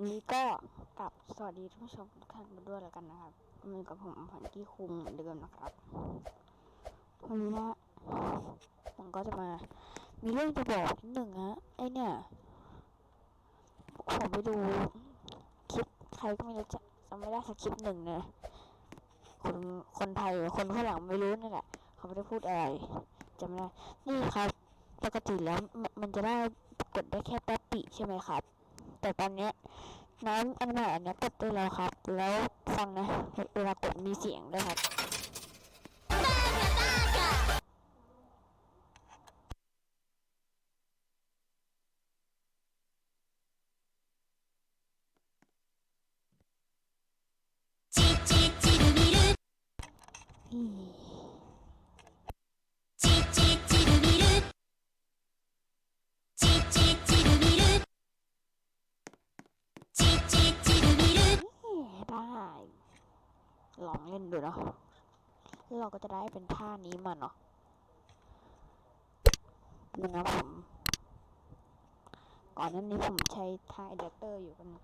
วันนี้ก็กลับสวัสดีท่านผู้ชมทุกท่านมาด้วยแล้วกันนะครับมีกับผมพันกี้คุงเหมือนเดิมนะครับวันนี้นะผมก็จะมา มีเรื่องจะบอกนิดหนึ่งฮะไอเนี่ยผมไปดูคลิปใครก็ไม่รู้จะจำไม่ได้สักคลิปหนึ่งนะคนคนไทยคนฝรั่งไม่รู้นี่แหละ เขาไม่ได้พูดอะไรจำไม่ได้นี่ครับ ปกติแล้วมันจะได้กดได้แค่แป๊บปิใช่ไหมครับ แต่ตอนเนี้ยน้ำอันใหม่อันเนี้ยกดได้แล้วครับ แล้วฟังนะเวลากดมีเสียงด้วยครับ ลองเล่นดูเนาะแล้วเราก็จะได้เป็นท่านี้มาเนาะนะครับผมก่อนหนั้นนี้ผมใช้ท่าเอเดเตอร์อยู่กันอะ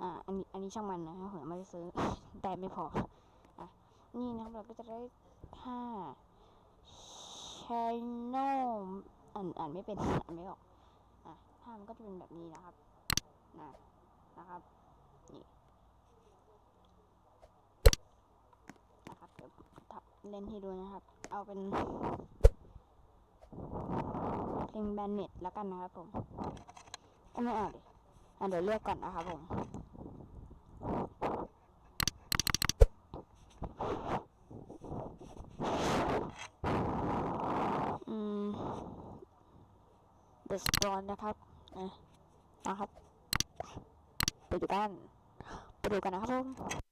อ่าอันนี้อันนี้ช่างมันนะครับผมไม่ได้ซื้อแต่ไม่พออะนี่นะครับเราก็จะได้ท่า channel อ่านอ่านไม่เป็นอ่านไม่ออกอะท่ามันก็จะเป็นแบบนี้นะครับนะนะครับนี่ นะครับเดี๋ยวทำ เล่นให้ดูนะครับ เอาเป็นเพลงแบนเน็ตแล้วกันนะครับผมไม่เอาดิเดี๋ยวเลือกก่อนนะครับผมอืม The Spawn นะครับนะครับ ไปดูกัน ไปดูกันนะครับผม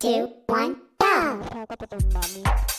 two, one, go!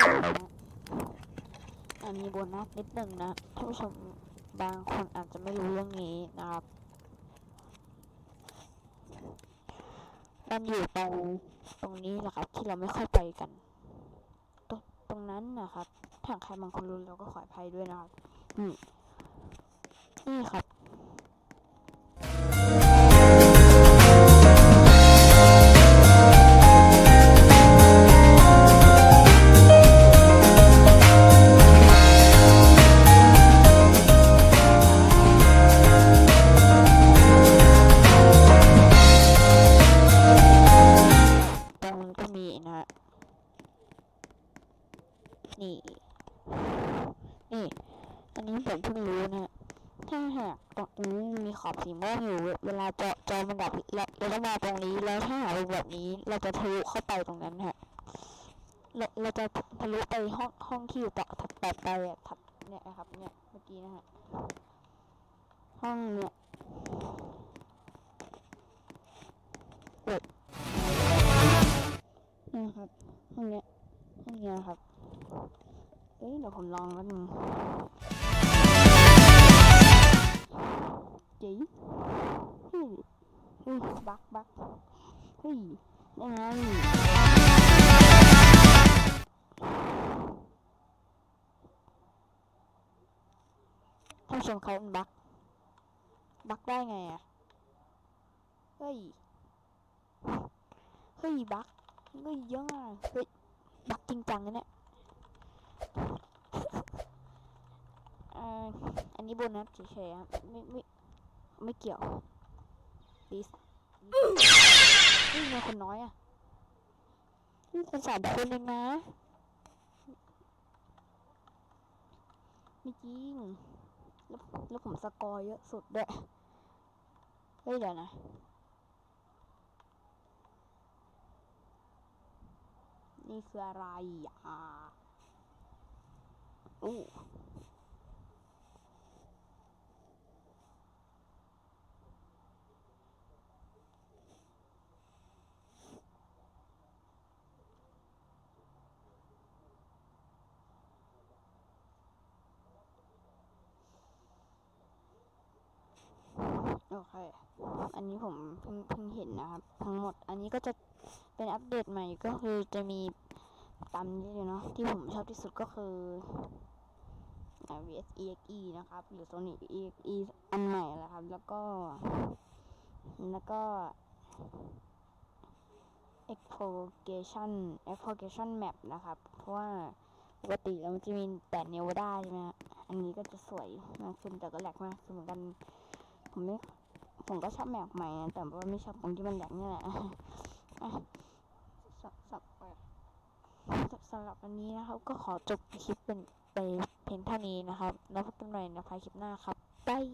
มานี้อันมีโบนัสนิดหนึ่งนะท่านผู้ชมบางคนอาจจะไม่รู้เรื่องนี้นะครับ มันอยู่ตรงตรงนี้แหละครับที่เราไม่ค่อยไปกัน ตรงตรงนั้นนะครับถ้าใครบางคนรู้เราก็ขออภัยด้วยนะครับนี่นี่ครับ นี่ นี่ อันนี้ผมเพิ่งรู้นะถ้าหากตรงนี้มีขอบสีม่วงอยู่ เวลาเจาะจอมันแบบเราต้องมาตรงนี้ แล้วถ้าหากแบบนี้เราจะทะลุเข้าไปตรงนั้นฮะเราเราจะทะลุไปห้องห้องที่อยู่ต่อต่อไปถัดเนี่ยนะครับ เนี่ยเมื่อกี้นะฮะห้องเนี่ยนะครับห้องเนี้ยห้องเนี้ยครับ เอ้เดี๋ยวผมลองแป๊บนึงจีเฮ้ยเฮ้ยบักบักเฮ้ยยังไงท่านผู้ชมเขาเป็นบักบักได้ไงอะ เฮ้ย เฮ้ยบักเฮ้ยยอะมากเฮ้ยบักจริงจังนะเนี่ยเอ่อ อันนี้โบนัสเฉยๆครับไม่ไม่ไม่เกี่ยว please นี่ไงคนน้อยอะนี่คนสามคนเองนะไม่จริงแล้วแล้วผมสกอร์เยอะสุดด้วยเฮ้ยเดี๋ยวนะนี่คืออะไรอะ อู้โอเค อันนี้ผมเพิ่งเพิ่งเห็นนะครับ ทั้งหมด อันนี้ก็จะเป็นอัปเดตใหม่ก็คือจะมี ตามนี้เลยเนาะที่ผมชอบที่สุดก็คือ VS EXE นะครับ หรือ Sony EXE อันใหม่แหละครับ แล้วก็ แล้วก็ Exploration Exploration Map นะครับ เพราะว่าปกติแล้วมันจะมีแต่เนวด้าใช่ไหมอันนี้ก็จะสวยมากขึ้นแต่ก็แหลกมากเหมือนกัน ผมไม่ ผมก็ชอบแมปใหม่นะแต่ว่าไม่ชอบตรงที่มันแหลกนี่แหละอะสับ สำหรับวันนี้นะครับ ก็ขอจบคลิปเป็นไปเพียงเท่านี้นะครับ แล้วพบกันใหม่ในภายคลิปหน้าครับบาย